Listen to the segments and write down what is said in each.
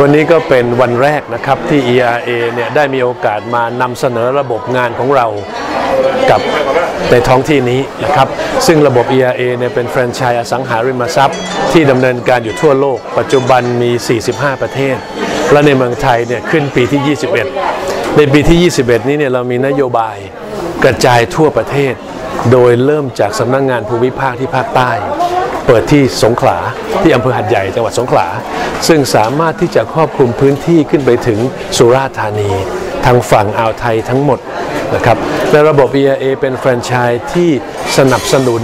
วันนี้ก็เป็นวันแรกนะครับที่ ERA เนี่ยได้มีโอกาสมานำเสนอระบบงานของเรากับในท้องที่นี้นะครับ ซึ่งระบบ ERA เนี่ยเป็นแฟรนไชส์อสังหาริมทรัพย์ ที่ดำเนินการอยู่ทั่วโลก ปัจจุบันมี 45 ประเทศ และในเมืองไทยเนี่ยขึ้นปีที่ 21 ในปีที่ 21 นี้เนี่ยเรามีนโยบายกระจายทั่วประเทศ โดยเริ่มจากสำนักงงานภูมิภาคที่ภาคใต้ เปิดที่สงขลาที่อำเภอหัดใหญ่จังหวัดสงขลา ซึ่งสามารถที่จะครอบคลุมพื้นที่ขึ้นไปถึงสุราษฎร์ธานี ทางฝั่งอ่าวไทยทั้งหมดนะครับและระบบ EIA เป็นแฟรนไชส์ที่สนับสนุน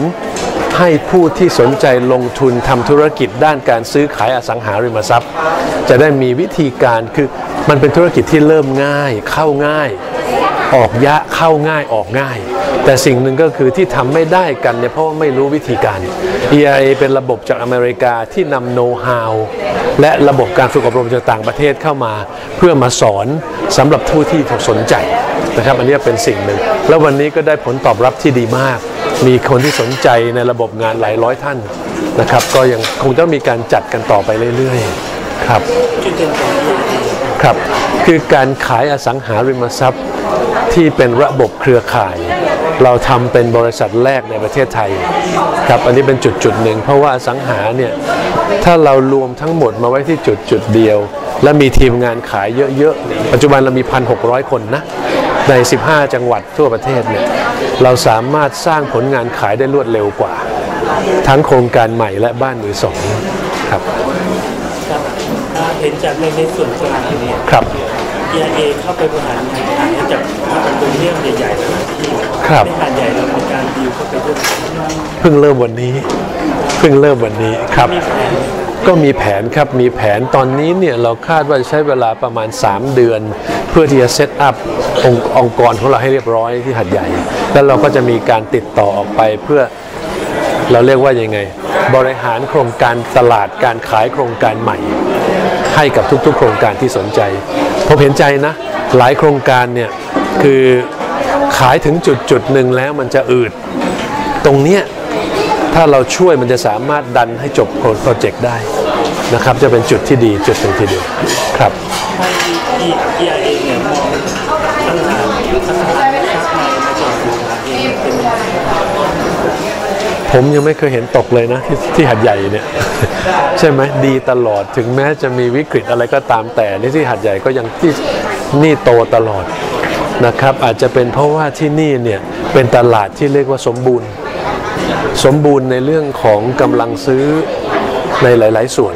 ให้ผู้ที่สนใจลงทุนทำธุรกิจด้านการซื้อขายอสังหาริมทรัพย์ จะได้มีวิธีการคือมันเป็นธุรกิจที่เริ่มง่ายเข้าง่าย ออกยะเข้าง่ายออกง่าย แต่สิ่งหนึ่งก็คือที่ทำไม่ได้กันเนี่ยเพราะว่าไม่รู้วิธีการ EIA เป็นระบบจากอเมริกาที่นำโน้ตฮาวและระบบการฝึกอบรมจากต่างประเทศเข้ามา เพื่อมาสอนสำหรับผู้ที่สนใจนะครับอันนี้เป็นสิ่งหนึ่ง แล้ววันนี้ก็ได้ผลตอบรับที่ดีมาก มีคนที่สนใจในระบบงานหลายร้อยท่านนะครับ ก็ยังคงต้องมีการจัดกันต่อไปเรื่อยๆ ครับ ครับ คือการขายอสังหาริมทรัพย์ที่เป็นระบบเครือข่าย เราทำเป็นบริษัทแรกในประเทศไทยครับอันนี้เป็นจุดจุดหนึ่งเพราะว่าอสังหาเนี่ยถ้าเรารวมทั้งหมดมาไว้ที่จุดจุดเดียว และมีทีมงานขายเยอะๆ ปัจจุบันเรามี 1,600 คนนะใน 15 จังหวัดทั่วประเทศเนี่ยเราสามารถสร้างผลงานขายได้รวดเร็วกว่า ทั้งโครงการใหม่และบ้านมือสองครับ เห็นจากในในส่วนกลางเนี่ยครับ EIA เข้าไปบริหารงานขายให้กับโรงเรียนใหญ่ๆหลายที่ครับในหาดใหญ่เรามีการดีลเข้าไปด้วยเพิ่งเริ่มวันนี้ เพิ่งเริ่มวันนี้ครับมีแผนก็มีแผนครับมีแผนตอนนี้เนี่ยเราคาดว่าจะใช้เวลาประมาณ 3 เดือน เพื่อที่จะเซตอัพองค์องค์กรของเราให้เรียบร้อยที่หัดใหญ่ แล้วเราก็จะมีการติดต่อออกไปเพื่อเราเรียกว่ายังไง บริหารโครงการตลาดการขายโครงการใหม่ ให้กับทุกๆ โครงการที่สนใจ ผมเห็นใจนะ หลายโครงการเนี่ยคือขายถึงจุดจุดๆหนึ่งแล้วมันจะอืด ตรงเนี้ยถ้าเราช่วยมันจะสามารถดันให้จบโปรเจกต์ได้นะครับ จะเป็นจุดที่ดีจุดหนึ่งทีเดียวครับ ผมยังไม่เคยเห็นตกเลยนะที่ที่หัดใหญ่เนี่ย ใช่ไหมดีตลอดถึงแม้จะมีวิกฤตอะไรก็ตามแต่ในที่หัดใหญ่ก็ยังที่นี่โตตลอดนะครับ อาจจะเป็นเพราะว่าที่นี่เนี่ยเป็นตลาดที่เรียกว่าสมบูรณ์ สมบูรณ์ในเรื่องของกำลังซื้อในหลาย ๆ ส่วน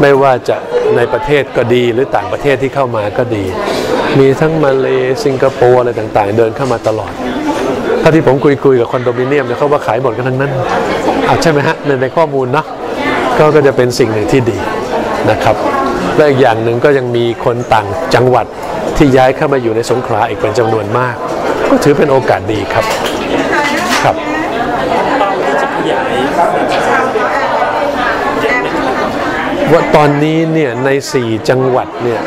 ไม่ว่าจะในประเทศก็ดีหรือต่างประเทศที่เข้ามาก็ดี มีทั้งมาเลสิงคโปร์อะไรต่าง ๆ เดินเข้ามาตลอด ถ้าที่ผมคุยคุยๆกับคอนโดมิเนียมเนี่ยเขาว่าขายหมดกันทั้งนั้นอาใช่ไหมฮะในในข้อมูลเนาะก็ก็จะเป็นสิ่งหนึ่งที่ดีนะครับและอีกอย่างหนึ่งก็ยังมีคนต่างจังหวัดที่ย้ายเข้ามาอยู่ในสงขลาอีกเป็นจำนวนมาก ก็ถือเป็นโอกาสดีครับ เป้าที่จะขยายเยอะไหมครับ ว่าตอนนี้เนี่ยใน 4 จังหวัดเนี่ย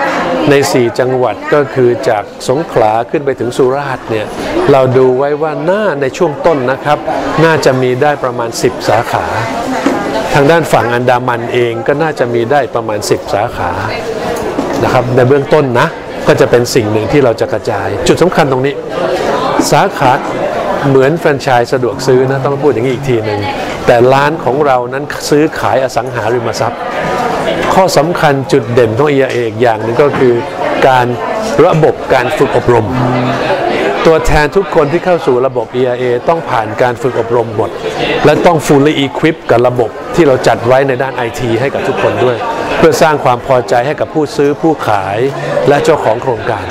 ใน 4 จังหวัดก็คือจากสงขลาขึ้นไปถึงสุราษฎร์เนี่ยเราดูไว้ว่าน่าในช่วงต้นนะครับ น่าจะมีได้ประมาณ 10 สาขา ทางด้านฝั่งอันดามันเองก็น่าจะมีได้ประมาณ 10 สาขานะครับในเบื้องต้นนะก็จะเป็นสิ่งหนึ่งที่เราจะกระจาย จุดสำคัญตรงนี้ สาขาเหมือนแฟรนไชส์สะดวกซื้อนะต้องพูดอย่างนี้อีกทีหนึ่งแต่ร้านของเรานั้นซื้อขายอสังหาริมทรัพย์ ข้อสำคัญจุดเด่นของ EIA อีกอย่างหนึ่งก็คือการระบบการฝึกอบรม ตัวแทนทุกคนที่เข้าสู่ระบบ EIA ต้องผ่านการฝึกอบรมหมด และต้อง fully equip กับระบบที่เราจัดไว้ในด้าน IT ให้กับทุกคนด้วย เพื่อสร้างความพอใจให้กับผู้ซื้อผู้ขายและเจ้าของโครงการ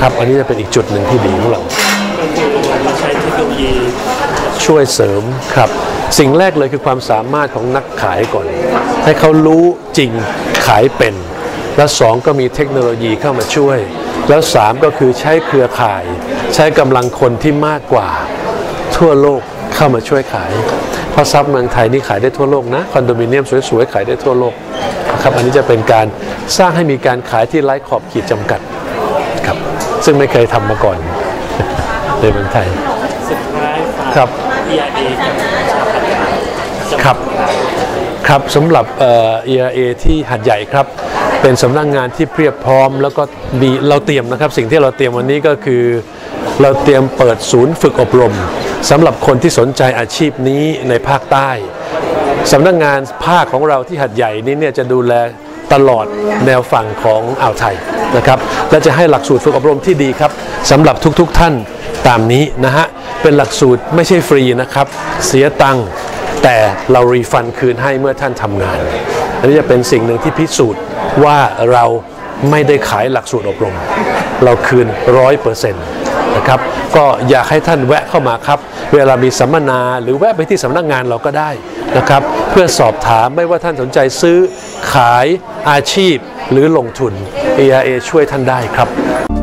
ครับ อันนี้จะเป็นอีกจุดหนึ่งที่ดีของเรา โลยีช่วยเสริมครับ สิ่งแรกเลยคือความสามารถของนักขายก่อน ให้เขารู้จริงขายเป็น แล้วสองก็มีเทคโนโลยีเข้ามาช่วย แล้วสามก็คือใช้เครือข่าย ใช้กำลังคนที่มากกว่า ทั่วโลกเข้ามาช่วยขายเพราะทรัพย์เมืองไทยนี่ขายได้ทั่วโลกนะคอนโดมิเนียมสวยๆขายได้ทั่วโลกนะครับอันนี้จะเป็นการสร้างให้มีการขายที่ไร้ขอบขีดจำกัดครับซึ่งไม่เคยทำมาก่อนในเมืองไทย ครับ EIA กับชาวพัฒนาจังหวัดครับครับสำหรับเอ่อ ERA ที่หัดใหญ่ครับ เป็นสำนักงานที่เพียบพร้อม แล้วก็มีเราเตรียมนะครับ สิ่งที่เราเตรียมวันนี้ก็คือ เราเตรียมเปิดศูนย์ฝึกอบรมสำหรับคนที่สนใจอาชีพนี้ในภาคใต้สำนักงานภาคของเราที่หัดใหญ่นี้เนี่ยจะดูแลตลอดแนวฝั่งของอ่าวไทยนะครับและจะให้หลักสูตรฝึกอบรมที่ดีครับสำหรับทุกๆทท่านตามนี้นะฮะ เป็นหลักสูตรไม่ใช่ฟรีนะครับ เสียตังค์แต่เรารีฟันคืนให้เมื่อท่านทำงาน อันนี้จะเป็นสิ่งหนึ่งที่พิสูจน์ว่าเราไม่ได้ขายหลักสูตรอบรม เราคืนร้อยเปอร์เซ็นต์นะครับก็อยากให้ท่านแวะเข้ามาครับ เวลามีสัมมนาหรือแวะไปที่สำนักงานเราก็ได้นะครับ เพื่อสอบถามไม่ว่าท่านสนใจซื้อขายอาชีพหรือลงทุน AIA ช่วยท่านได้ครับ